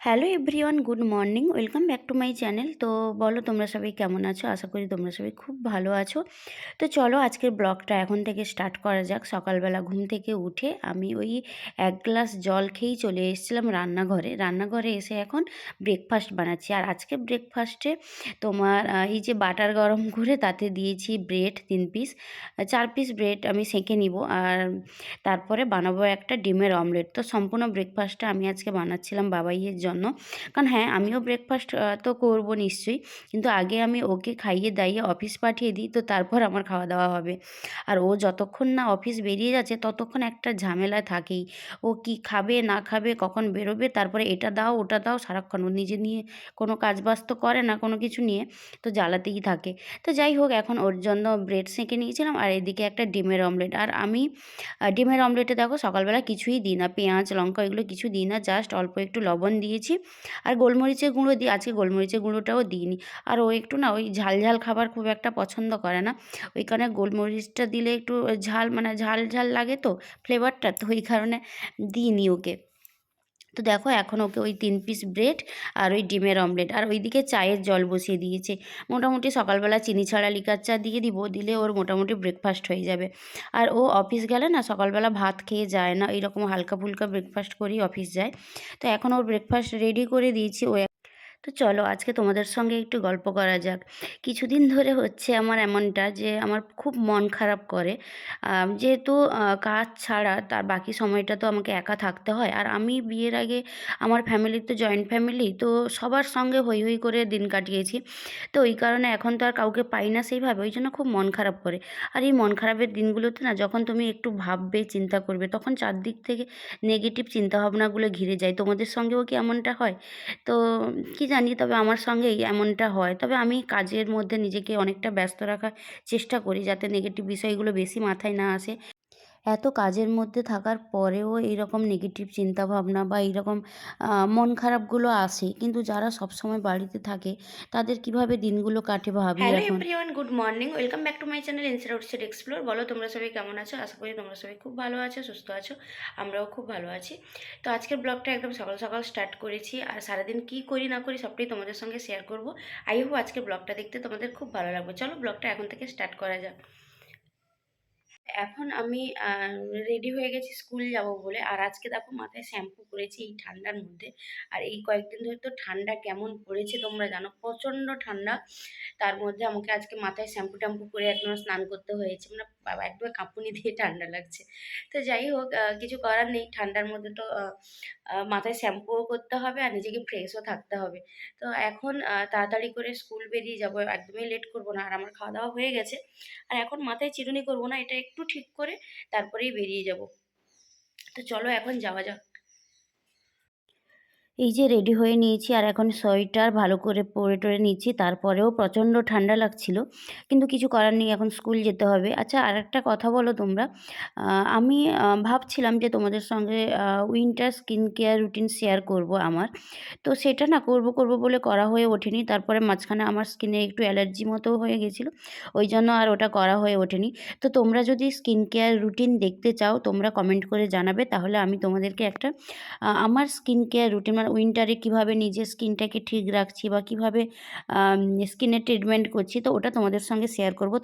Hello everyone good morning welcome back to my channel তো বলো, তোমরা সবাই কেমন আছো? আশা করি তোমরা সবাই খুব ভালো আছো। তো চলো, আজকের ব্লগটা এখন থেকে স্টার্ট করা যাক। সকালবেলা ঘুম থেকে উঠে আমি ওই এক গ্লাস জল খেয়েই চলে এসেছিলাম রান্নাঘরে। রান্নাঘরে এসে এখন ব্রেকফাস্ট বানাচ্ছি। আর আজকে ব্রেকফাস্টে তোমার এই যে বাটার গরম করে তাতে দিয়েছি ব্রেড তিন পিস চার পিস ব্রেড আমি সেঁকে নিব। আর তারপরে বানাবো একটা ডিমের অমলেট তো সম্পূর্ণ ব্রেকফাস্টটা আমি আজকে বানাচ্ছিলাম বাবাইয়ের জন্য। কারণ হ্যাঁ আমিও ব্রেকফাস্ট তো করব নিশ্চয়ই। কিন্তু আগে আমি ওকে খাইয়ে দাইয়ে অফিস পাঠিয়ে দিই, তো তারপর আমার খাওয়া দাওয়া হবে। আর ও যতক্ষণ না অফিস বেরিয়ে যাচ্ছে, ততক্ষণ একটা ঝামেলা থাকেই। ও কি খাবে, না খাবে, কখন বেরোবে, তারপরে এটা দাও, ওটা দাও, সারাক্ষণ ও নিজে নিয়ে কোনো কাজ বাজ তো করে না, কোনো কিছু নিয়ে, তো জ্বালাতেই থাকে। তো যাই হোক, এখন ওর জন্য ব্রেড সেঁকে নিয়েছিলাম, আর এদিকে একটা ডিমের অমলেট আর আমি ডিমের অমলেটে দেখো সকালবেলা কিছুই দিই না। পেঁয়াজ, লঙ্কা, এগুলো কিছু দিই না জাস্ট অল্প একটু লবণ দিয়েছি। আর গোলমরিচের গুঁড়ো দিয়ে আজকে গোলমরিচের গুঁড়োটাও দিইনি। আর ও একটু না ওই ঝাল ঝাল খাবার খুব একটা পছন্দ করে না। ওই কারণে গোলমরিচটা দিলে একটু ঝাল মানে ঝাল ঝাল লাগে তো ফ্লেভারটা তো ওই কারণে দিইনি ওকে। তো দেখো এখন ওকে ওই তিন পিস ব্রেড আর ওই ডিমের অমলেট আর ওইদিকে চায়ের জল বসিয়ে দিয়েছে। মোটামুটি সকালবেলা চিনি ছাড়া লিকার চা দিয়ে দিব, দিলে ওর মোটামুটি ব্রেকফাস্ট হয়ে যাবে। আর ও অফিস গেলে না সকালবেলা ভাত খেয়ে যায় না, এইরকম হালকা ফুলকা ব্রেকফাস্ট করেই অফিস যায়। তো এখন ওর ব্রেকফাস্ট রেডি করে দিয়েছি, ও তো চলো আজকে তোমাদের সঙ্গে একটু গল্প করা যাক। কিছুদিন ধরে হচ্ছে আমার এমনটা যে, আমার খুব মন খারাপ করে। যেহেতু কাজ ছাড়া তার বাকি সময়টা তো আমাকে একা থাকতে হয়। আর আমি বিয়ের আগে আমার ফ্যামিলি তো জয়েন্ট ফ্যামিলি তো সবার সঙ্গে হই হই করে দিন কাটিয়েছি। তো ওই কারণে এখন তো আর কাউকে পাই না সেইভাবে, ওই জন্য খুব মন খারাপ করে। আর এই মন খারাপের দিনগুলোতে না, যখন তুমি একটু ভাববে, চিন্তা করবে, তখন চারদিক থেকে নেগেটিভ চিন্তাভাবনাগুলো ঘিরে যায়। তোমাদের সঙ্গেও কি এমনটা হয়? তো কি জানি তবে আমার সঙ্গেই এমনটা হয়। তবে আমি কাজের মধ্যে নিজেকে অনেকটা ব্যস্ত রাখার চেষ্টা করি যাতে নেগেটিভ বিষয়গুলো বেশি মাথায় না আসে। এত কাজের মধ্যে থাকার পরেও এইরকম নেগেটিভ চিন্তাভাবনা বা এইরকম মন খারাপগুলো আসে। কিন্তু যারা সবসময় বাড়িতে থাকে তাদের কীভাবে দিনগুলো কাটে ভাবি হ্যালো এখন? Good morning welcome back to my channel inside outside explore বলো তোমরা সবাই কেমন আছো? আশা করি তোমরা সবাই খুব ভালো আছো সুস্থ আছো। আমরাও খুব ভালো আছি। তো আজকের ব্লগটা একদম সকাল সকাল স্টার্ট করেছি। আর সারাদিন কি করি না করি সবটাই তোমাদের সঙ্গে শেয়ার করব। আই হোপ আজকের ব্লগটা দেখতে তোমাদের খুব ভালো লাগবে। চলো ব্লগটা এখন থেকে স্টার্ট করা যাক। এখন আমি রেডি হয়ে গেছি স্কুল যাব বলে। আর আজকে দেখো মাথায় শ্যাম্পু করেছি এই ঠান্ডার মধ্যে। আর এই কয়েকদিন ধরে তো ঠান্ডা কেমন পড়েছে তোমরা জানো? প্রচণ্ড ঠান্ডা। তার মধ্যে আমাকে আজকে মাথায় শ্যাম্পু ট্যাম্পু করে একদম স্নান করতে হয়েছে। মানে একদম কাঁপুনি দিয়ে ঠান্ডা লাগছে। তো যাই হোক কিছু করার নেই। ঠান্ডার মধ্যে তো মাথায় শ্যাম্পুও করতে হবে আর নিজেকে ফ্রেশও থাকতে হবে। তো এখন তাড়াতাড়ি করে স্কুল বেরিয়ে যাব। একদমই লেট করব না। আর আমার খাওয়া দাওয়া হয়ে গেছে। আর এখন মাথায় চিরুনি করব না। এটা একটু ঠিক করে তারপরেই বেরিয়ে যাব। তো চলো এখন যাওয়া যাক। এই যে রেডি হয়ে নিয়েছি আর এখন সোয়েটার ভালো করে পরে টরে নিচ্ছি, তারপরেও প্রচণ্ড ঠান্ডা লাগছিল। কিন্তু কিছু করার নেই, এখন স্কুল যেতে হবে। আচ্ছা আর একটা কথা বলো তোমরা। আমি ভাবছিলাম যে তোমাদের সঙ্গে winter skin care routine share করব আমার। তো সেটা না করব করব বলে করা হয়ে ওঠেনি। তারপরে মাঝখানে আমার স্কিনে একটু অ্যালার্জি মতো হয়ে গেছিল। ওই জন্য আর ওটা করা হয়ে ওঠেনি। তো তোমরা যদি স্কিন কেয়ার রুটিন দেখতে চাও, তোমরা কমেন্ট করে জানাবে। তাহলে আমি তোমাদেরকে একটা আমার স্কিন কেয়ার রুটিন মানে উইন্টারে কীভাবে নিজের স্কিনটাকে ঠিক রাখছি বা কীভাবে স্কিনের ট্রিটমেন্ট করছি, তো ওটা তোমাদের সঙ্গে শেয়ার করব।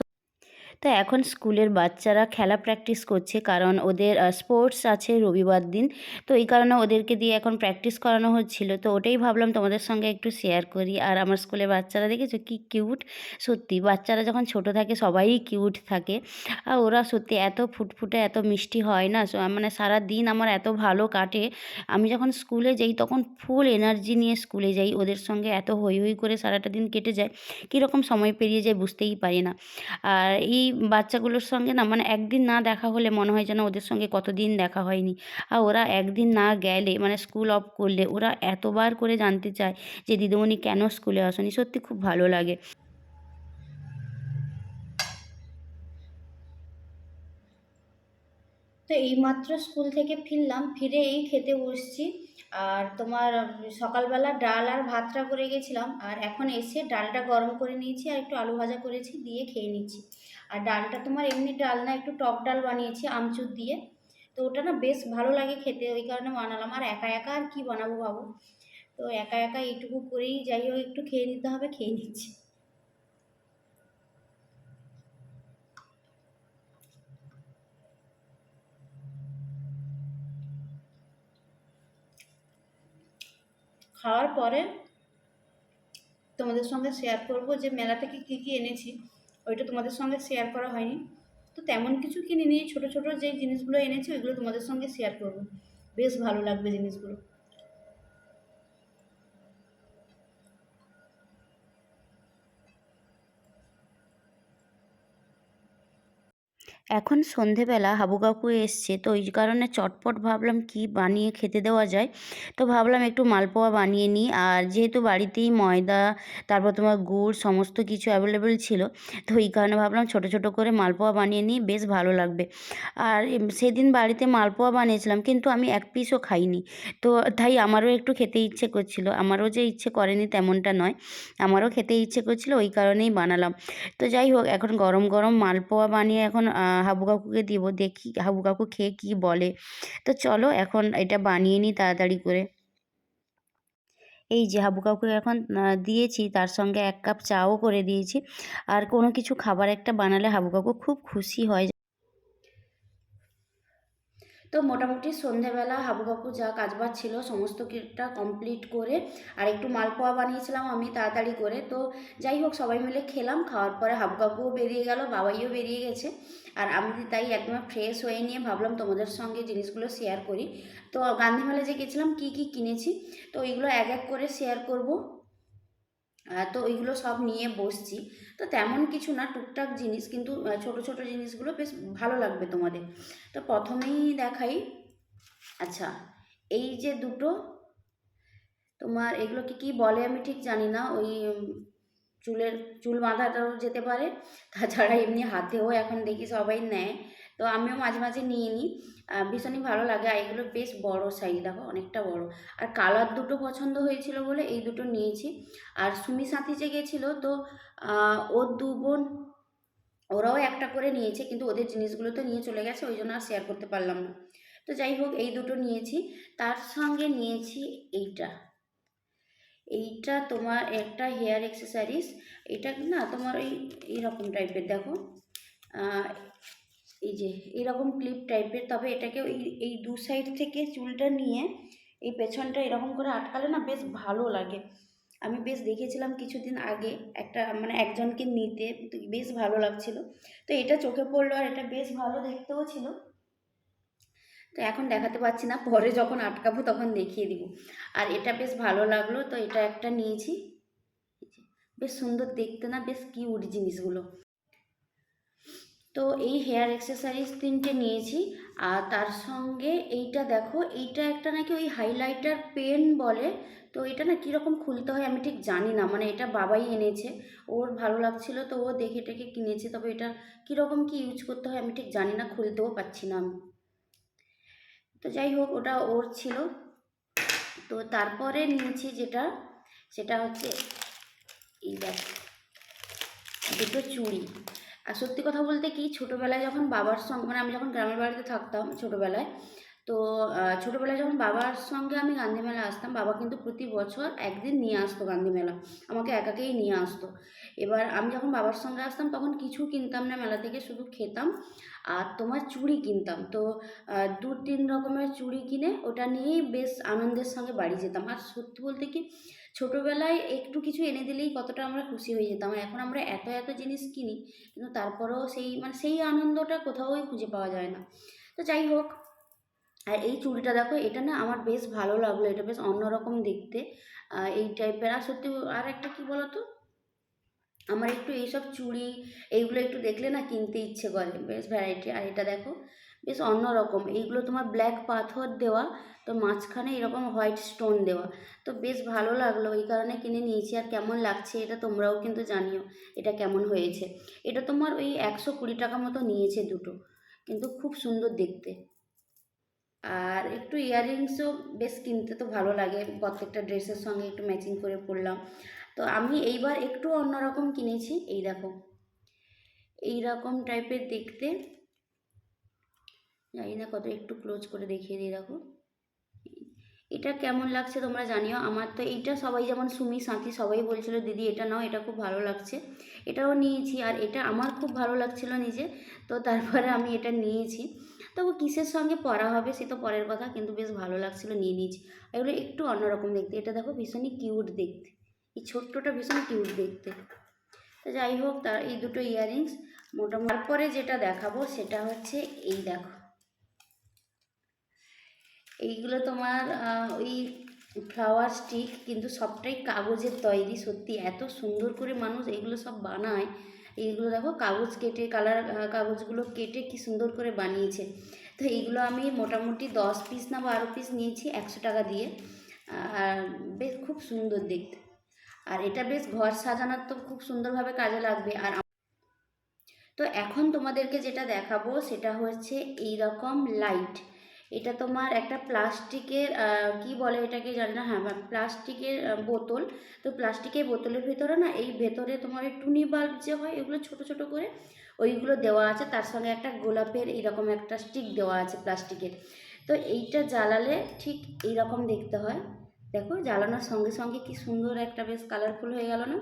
তো এখন স্কুলের বাচ্চারা খেলা প্র্যাকটিস করছে কারণ ওদের স্পোর্টস আছে রবিবার দিন। তো এই কারণে ওদেরকে দিয়ে এখন প্র্যাকটিস করানো হচ্ছিল। তো ওটাই ভাবলাম তোমাদের সঙ্গে একটু শেয়ার করি। আর আমার স্কুলের বাচ্চারা দেখেছ কি কিউট সত্যি, বাচ্চারা যখন ছোট থাকে সবাই কিউট থাকে। আর ওরা সত্যি এত ফুটফুটে, এত মিষ্টি হয় না। মানে সারা দিন আমার এত ভালো কাটে। আমি যখন স্কুলে যাই তখন ফুল এনার্জি নিয়ে স্কুলে যাই। ওদের সঙ্গে এত হই হই করে সারাটা দিন কেটে যায়। কীরকম সময় পেরিয়ে যায় বুঝতেই পারি না। আর এই বাচ্চাগুলোর সঙ্গে না মানে একদিন না দেখা হলে মনে হয় যেন ওদের সঙ্গে কতদিন দেখা হয়নি। আর ওরা একদিন না গেলে মানে স্কুল অফ করলে, ওরা এতবার করে জানতে চায় যে দিদিমণি কেন স্কুলে আসনি, সত্যি খুব ভালো লাগে। তো এইমাত্র স্কুল থেকে ফিরলাম, ফিরে এই খেতে বসছি। আর তোমার সকালবেলা ডাল আর ভাতটা করে গেছিলাম, আর এখন এসে ডালটা গরম করে নিয়েছি আর একটু আলু ভাজা করেছি, দিয়ে খেয়ে নিচ্ছি। আর ডালটা তোমার এমনি ডাল না, একটু টক ডাল বানিয়েছি আমচুর দিয়ে। তো ওটা না বেশ ভালো লাগে খেতে, ওই কারণে বানালাম। আর একা একা আর কি বানাবো ভাবো? তো একা একা এইটুকু করেই যাই হোক, একটু খেয়ে নিতে হবে, খেয়ে নিচ্ছি। খাওয়ার পরে তোমাদের সঙ্গে শেয়ার করব যে মেলা থেকে কী কী এনেছি। ওইটা তোমাদের সঙ্গে শেয়ার করা হয়নি। তো তেমন কিছু কিনে নিয়ে ছোট ছোট যে জিনিসগুলো এনেছি ওইগুলো তোমাদের সঙ্গে শেয়ার করব। বেশ ভালো লাগবে জিনিসগুলো। এখন সন্ধেবেলা হাবু কাকু এসছে, তো ওই কারণে চটপট ভাবলাম কি বানিয়ে খেতে দেওয়া যায়। তো ভাবলাম একটু মালপোয়া বানিয়ে নিই, আর যেহেতু বাড়িতেই ময়দা, তারপর তোমার গুড় সমস্ত কিছু অ্যাভেলেবেল ছিল, তো ওই কারণে ভাবলাম ছোট ছোট করে মালপোয়া বানিয়ে নিই, বেশ ভালো লাগবে। আর সেদিন বাড়িতে মালপোয়া বানিয়েছিলাম, কিন্তু আমি এক পিসও খাইনি। তো তাই আমারও একটু খেতে ইচ্ছে করছিল, আমারও যে ইচ্ছে করেনি তেমনটা নয়, আমারও খেতে ইচ্ছে করছিল, ওই কারণেই বানালাম। তো যাই হোক, এখন গরম গরম মালপোয়া বানিয়ে এখন হাবু কাকুকে দিব, দেখি হাবু কাকু খেয়ে কী বলে। তো চলো এখন এটা বানিয়ে নিই তাড়াতাড়ি করে। এই যে হাবু কাকুকে এখন দিয়েছি, তার সঙ্গে এক কাপ চাও করে দিয়েছি। আর কোনো কিছু খাবার একটা বানালে হাবু কাকু খুব খুশি হয়। তো মোটামুটি সন্ধেবেলা হাবু যা কাজবাজ ছিল সমস্ত কিছুটা কমপ্লিট করে আর একটু মালপোয়া বানিয়েছিলাম আমি তাড়াতাড়ি করে। তো যাই হোক, সবাই মিলে খেলাম, খাওয়ার পরে হাবু কাকুও বেরিয়ে গেল, বাবাইও বেরিয়ে গেছে। আর আমি তাই একদম ফ্রেশ হয়ে নিয়ে ভাবলাম তোমাদের সঙ্গে জিনিসগুলো শেয়ার করি। তো গান্ধী মেলা যে গেছিলাম, কী কী কিনেছি? তো ওইগুলো এক এক করে শেয়ার করব। তো ওইগুলো সব নিয়ে বসছি। তো তেমন কিছু না, টুকটাক জিনিস, কিন্তু ছোট ছোট জিনিসগুলো বেশ ভালো লাগবে তোমাদের। তো প্রথমেই দেখাই। আচ্ছা এই যে দুটো, তোমার এগুলোকে কি বলে আমি ঠিক জানি না। ওই চুলের, চুল বাঁধাটাও যেতে পারে। তাছাড়া এমনি হাতেও এখন দেখি সবাই নেয়। তো আমিও মাঝে মাঝে নিয়ে নিই। ভীষণই ভালো লাগে। আর এগুলো বেশ বড় সাইজ দেখো অনেকটা বড়। আর কালার দুটো পছন্দ হয়েছিল বলে এই দুটো নিয়েছি। আর সুমি সাথী যে গেছিল, তো ওর দু বোন, ওরাও একটা করে নিয়েছে, কিন্তু ওদের জিনিসগুলো তো নিয়ে চলে গেছে, ওই জন্য আর শেয়ার করতে পারলাম না। তো যাই হোক, এই দুটো নিয়েছি। তার সঙ্গে নিয়েছি এইটা। এইটা তোমার একটা হেয়ার এক্সেসারিজ এটা না তোমার ওই, এইরকম টাইপের দেখো। এই যে এইরকম ক্লিপ টাইপের তবে এটাকে ওই, এই দু সাইড থেকে চুলটা নিয়ে এই পেছনটা এরকম করে আটকালে না বেশ ভালো লাগে। আমি বেশ দেখেছিলাম কিছুদিন আগে একটা মানে একজনকে নিতে বেশ ভালো লাগছিল। তো এটা চোখে পড়ল আর এটা বেশ ভালো দেখতেও ছিল। তো এখন দেখাতে পাচ্ছি না, পরে যখন আটকাবো তখন দেখিয়ে দিব। আর এটা বেশ ভালো লাগল, তো এটা একটা নিয়েছি। বেশ সুন্দর দেখতে না, বেশ কিউট জিনিসগুলো। তো এই হেয়ার এক্সেসারিজ তিনটে নিয়েছি। আর তার সঙ্গে এইটা দেখো, এইটা একটা নাকি ওই হাইলাইটার পেন বলে। তো এটা না কীরকম খুলতে হয় আমি ঠিক জানি না মানে এটা বাবাই এনেছে। ওর ভালো লাগছিল তো ও দেখে টেকে কিনেছে, তবে এটা কীরকম কি ইউজ করতে হয় আমি ঠিক জানি না, খুলতেও পারছি না আমি। তো যাই হোক, ওটা ওর ছিল। তো তারপরে নিয়েছি যেটা, সেটা হচ্ছে এই দেখো, দুটো চুড়ি। আর সত্যি কথা বলতে কি, ছোটোবেলায় যখন বাবার সঙ্গে মানে আমি যখন গ্রামের বাড়িতে থাকতাম ছোটোবেলায়, তো ছোটোবেলায় যখন বাবার সঙ্গে আমি গান্ধী মেলা আসতাম, বাবা কিন্তু প্রতি বছর একদিন নিয়ে আসতো গান্ধী মেলা। আমাকে একাকেই নিয়ে আসতো। এবার আমি যখন বাবার সঙ্গে আসতাম, তখন কিছু কিনতাম না, মেলা থেকে শুধু খেতাম আর তোমার চুড়ি কিনতাম। তো দু তিন রকমের চুড়ি কিনে ওটা নিয়েই বেশ আনন্দের সঙ্গে বাড়ি যেতাম। আর সত্যি বলতে কি ছোটোবেলায় একটু কিছু এনে দিলেই কতটা আমরা খুশি হয়ে যেতাম। এখন আমরা এত এত জিনিস কিনি, কিন্তু তারপরেও সেই মানে সেই আনন্দটা কোথাওই খুঁজে পাওয়া যায় না। তো যাই হোক, আর এই চুড়িটা দেখো, এটা না আমার বেশ ভালো লাগল, এটা বেশ অন্যরকম দেখতে। এই টাইপের আর সত্যি আর একটা কি বলতো? আমার একটু এইসব চুড়ি, এইগুলো একটু দেখলে না কিনতে ইচ্ছে করে, বেশ ভ্যারাইটি আর এটা দেখো বেশ অন্যরকম। এইগুলো তোমার ব্ল্যাক পাথর দেওয়া, তো মাঝখানে এরকম হোয়াইট স্টোন দেওয়া। তো বেশ ভালো লাগল, এই কারণে কিনে নিয়েছি। আর কেমন লাগছে এটা তোমরাও কিন্তু জানিও, এটা কেমন হয়েছে। এটা তোমার ওই একশো কুড়ি টাকা মতো নিয়েছে দুটো, কিন্তু খুব সুন্দর দেখতে। আর একটু ইয়াররিংসও বেশ কিনতে তো ভালো লাগে, প্রত্যেকটা ড্রেসের সঙ্গে একটু ম্যাচিং করে পরলাম। তো আমি এইবার একটু অন্যরকম কিনেছি, এই দেখো। এই রকম টাইপের দেখতে। জানি না কত একটু ক্লোজ করে দেখিয়ে দিই, দেখো। এটা কেমন লাগছে তোমরা জানিও? আমার তো এইটা সবাই যেমন সুমি, সাথী সবাই বলছিল, দিদি, এটা নাও, এটা খুব ভালো লাগছে। এটাও নিয়েছি, আর এটা আমার খুব ভালো লাগছিল নিজে। তো তারপরে আমি এটা নিয়েছি। তবু কিসের সঙ্গে পরা হবে সে তো পরের কথা, কিন্তু বেশ ভালো লাগছিল, নিয়ে নিয়েছি। এগুলো একটু অন্যরকম দেখতে। এটা দেখো ভীষণই কিউট দেখতে। এই ছোট্টটা ভীষণ কিউট দেখতে। তো যাই হোক, তার এই দুটো ইয়াররিংস মোটামুটি তারপরে যেটা দেখাবো সেটা হচ্ছে এই দেখো। এইগুলো তোমার ওই ফ্লাওয়ার স্টিক কিন্তু সবটাই কাগজের তৈরি, সত্যি। এত সুন্দর করে মানুষ এইগুলো সব বানায়। এইগুলো দেখো, কাগজ কেটে কালার কাগজগুলো কেটে কি সুন্দর করে বানিয়েছে। তো এইগুলো আমি মোটামুটি দশ পিস না বারো পিস নিয়েছি একশো টাকা দিয়ে। আর বেশ খুব সুন্দর দেখতে। আর এটা বেশ ঘর সাজানোর তো খুব সুন্দরভাবে কাজে লাগবে। আর তো এখন তোমাদেরকে যেটা দেখাবো সেটা হচ্ছে এই রকম লাইট এটা তোমার একটা প্লাস্টিকের কি বলে এটাকে জানি না হ্যাঁ প্লাস্টিকের বোতল। তো প্লাস্টিকের বোতলের ভেতরে না, এই ভেতরে তোমার টুনি বাল্ব যে হয়, এগুলো ছোট ছোট করে ওইগুলো দেওয়া আছে। তার সঙ্গে একটা গোলাপের এইরকম একটা স্টিক দেওয়া আছে প্লাস্টিকের। তো এইটা জ্বালালে ঠিক এইরকম দেখতে হয়। দেখো, জ্বালানোর সঙ্গে সঙ্গে কি সুন্দর একটা বেশ কালারফুল হয়ে গেল না?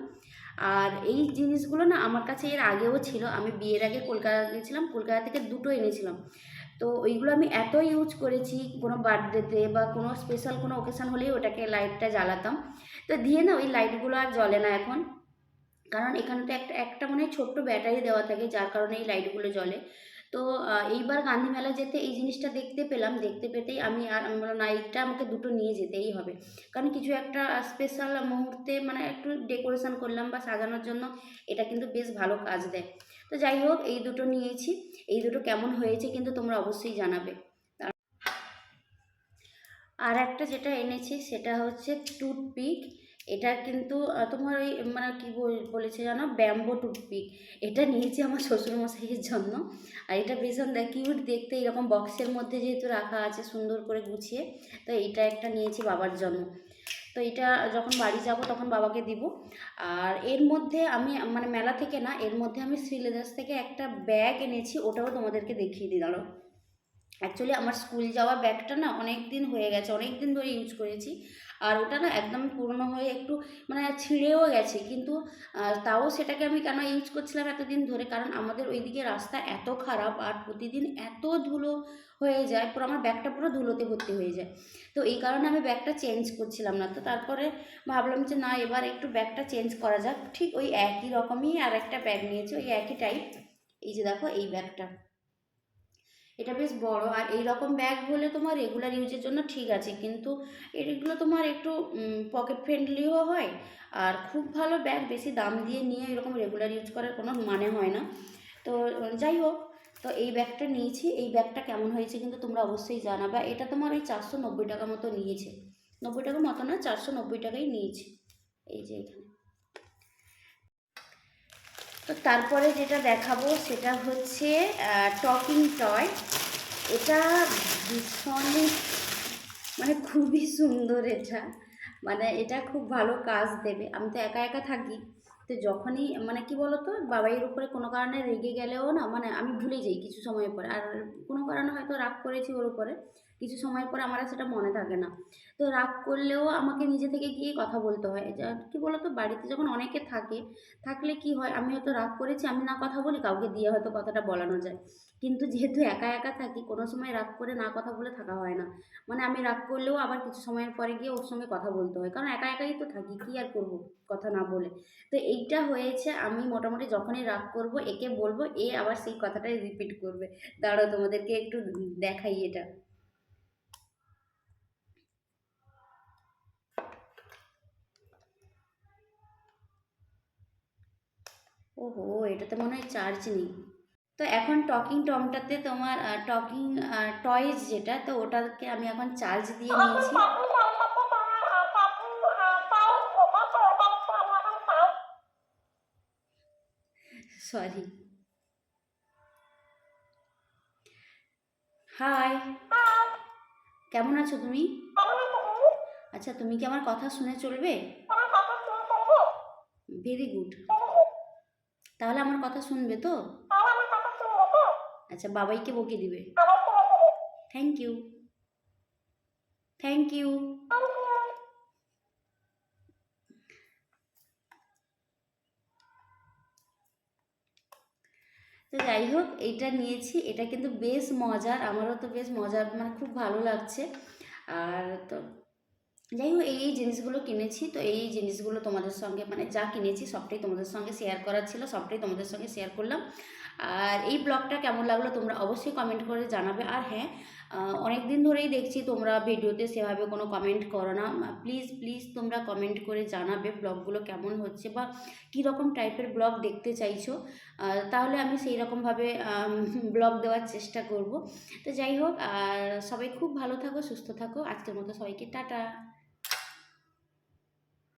আর এই জিনিসগুলো না আমার কাছে এর আগেও ছিল। আমি বিয়ের আগে কলকাতা গেছিলাম, কলকাতা থেকে দুটো এনেছিলাম। তো ওইগুলো আমি এত ইউজ করেছি কোনো বার্থডেতে বা কোনো স্পেশাল কোনো ওকেশান হলেই ওটাকে লাইটটা জ্বালাতাম। তো দিয়ে না ওই লাইটগুলো আর জ্বলে না এখন। কারণ এখানটা একটা একটা মনে হয় ছোট্ট ব্যাটারি দেওয়া থাকে, যার কারণে এই লাইটগুলো জ্বলে। তো এইবার গান্ধী মেলা যেতে এই জিনিসটা দেখতে পেলাম। দেখতে পেতেই আমি আর আমি বললাম, না, এইটা আমাকে দুটো নিয়ে যেতেই হবে। কারণ কিছু একটা স্পেশাল মুহূর্তে মানে একটু ডেকোরেশন করলাম বা সাজানোর জন্য, এটা কিন্তু বেশ ভালো কাজ দেয়। তো যাই হোক, এই দুটো নিয়েছি। এই দুটো কেমন হয়েছে কিন্তু তোমরা অবশ্যই জানাবে। আর একটা যেটা এনেছি, সেটা হচ্ছে টুথপিক এটা কিন্তু তোমার ওই মানে কী বল- বলেছে জানো? Bamboo toothpick. এটা নিয়েছি আমার শ্বশুরমশাইয়ের জন্য। আর এটা ভীষণ কিউট দেখতে। এরকম বক্সের মধ্যে যেহেতু রাখা আছে সুন্দর করে গুছিয়ে, তো এটা একটা নিয়েছি বাবার জন্য। তো এটা যখন বাড়ি যাব তখন বাবাকে দিব। আর এর মধ্যে আমি মানে মেলা থেকে না, এর মধ্যে আমি শ্রীলেদার্স থেকে একটা ব্যাগ এনেছি, ওটাও তোমাদেরকে দেখিয়ে দাঁড়ো অ্যাকচুয়ালি আমার স্কুল যাওয়া ব্যাগটা না অনেক দিন হয়ে গেছে। অনেক দিন ধরে ইউজ করেছি। আর ওটা না একদম পুরনো হয়ে একটু মানে ছিঁড়েও গেছে। কিন্তু তাও সেটাকে আমি কেন ইউজ করছিলাম এতদিন ধরে? কারণ আমাদের ওইদিকে রাস্তা এত খারাপ আর প্রতিদিন এত ধুলো হয়ে যায়, পুরো আমার ব্যাগটা পুরো ধুলোতে ভর্তি হয়ে যায়। তো এই কারণে আমি ব্যাগটা চেঞ্জ করছিলাম না। তো তারপরে ভাবলাম যে না, এবার একটু ব্যাগটা চেঞ্জ করা যাক। ঠিক ওই একই রকমই আর একটা ব্যাগ নিয়েছি, ওই একই টাইপ এই যে দেখো, এই ব্যাগটা। এটা বেশ বড়। আর এই রকম ব্যাগ হলে তোমার রেগুলার ইউজের জন্য ঠিক আছে। কিন্তু এগুলো তোমার একটু পকেট ফ্রেন্ডলিও হয়। আর খুব ভালো ব্যাগ বেশি দাম দিয়ে নিয়ে এরকম রেগুলার ইউজ করার কোনো মানে হয় না। তো, যাই হোক, তো এই ব্যাগটা নিয়েছি। এই ব্যাগটা কেমন হয়েছে কিন্তু তোমরা অবশ্যই জানাবে। এটা তোমার ওই চারশো নব্বই টাকা মতো নিয়েছে। নব্বই টাকা মতো না, চারশো নব্বই টাকাই নিয়েছে। এই যে এখানে। তো তারপরে যেটা দেখাবো সেটা হচ্ছে টকিং টয় এটা ভীষণই মানে খুবই সুন্দর এটা। মানে এটা খুব ভালো কাজ দেবে। আমি তো একা একা থাকি, তো যখনই মানে কি বলতো, বাবাইয়ের উপরে কোনো কারণে রেগে গেলেও না মানে আমি ভুলে যাই কিছু সময় পরে। আর কোনো কারণে হয়তো রাগ করেছি ওর উপরে। কিছু সময় পরে আমার সেটা মনে থাকে না। তো রাগ করলেও আমাকে নিজে থেকে গিয়ে কথা বলতে হয়। কী বলতো? বাড়িতে যখন অনেকে থাকে, থাকলে কি হয়? আমি হয়তো রাগ করেছি, আমি না কথা বলি, কাউকে দিয়ে হয়তো কথাটা বলানো যায়। কিন্তু যেহেতু একা একা থাকি, কোনো সময় রাগ করে না কথা বলে থাকা হয় না। মানে আমি রাগ করলেও আবার কিছু সময়ের পরে গিয়ে ওর সঙ্গে কথা বলতে হয়। কারণ একা একাই তো থাকি, কী আর করব কথা না বলে? তো এইটা হয়েছে, আমি মোটামুটি যখনই রাগ করব, একে বলব, এ আবার সেই কথাটাই রিপিট করবে। দাঁড়াও তোমাদেরকে একটু দেখাই এটা। এটাতে মনে হয় চার্জ নেই। তো এখন টকিং টমটাতে তোমার টকিং টয়েজ যেটা, তো ওটাকে আমি এখন চার্জ দিয়ে নিয়েছি সরি হাই কেমন আছো তুমি? আচ্ছা তুমি কি আমার কথা শুনে চলবে? ভেরি গুড তাহলে আমার কথা শুনবে তো? আচ্ছা বাবাইকে বকে দিবে। থ্যাংক ইউ থ্যাংক ইউ তো যাই হোক এইটা নিয়েছি। এটা কিন্তু বেশ মজার। আমারও তো বেশ মজার মানে খুব ভালো লাগছে। আর তো যাই হোক, এই এই জিনিসগুলো কিনেছি। তো এই জিনিসগুলো তোমাদের সঙ্গে মানে যা কিনেছি সবটাই তোমাদের সঙ্গে শেয়ার করার ছিল, সবটাই তোমাদের সঙ্গে শেয়ার করলাম। আর এই ব্লগটা কেমন লাগল তোমরা অবশ্যই কমেন্ট করে জানাবে। আর হ্যাঁ অনেক দিন ধরেই দেখছি তোমরা ভিডিওতে সেভাবে কোনো কমেন্ট করো না। প্লিজ প্লিজ তোমরা কমেন্ট করে জানাবে ব্লগগুলো কেমন হচ্ছে বা কী রকম টাইপের ব্লগ দেখতে চাইছো। তাহলে আমি সেই রকমভাবে ব্লগ দেওয়ার চেষ্টা করব। তো যাই হোক, আর সবাই খুব ভালো থাকো, সুস্থ থাকো। আজকের মতো সবাইকে টাটা।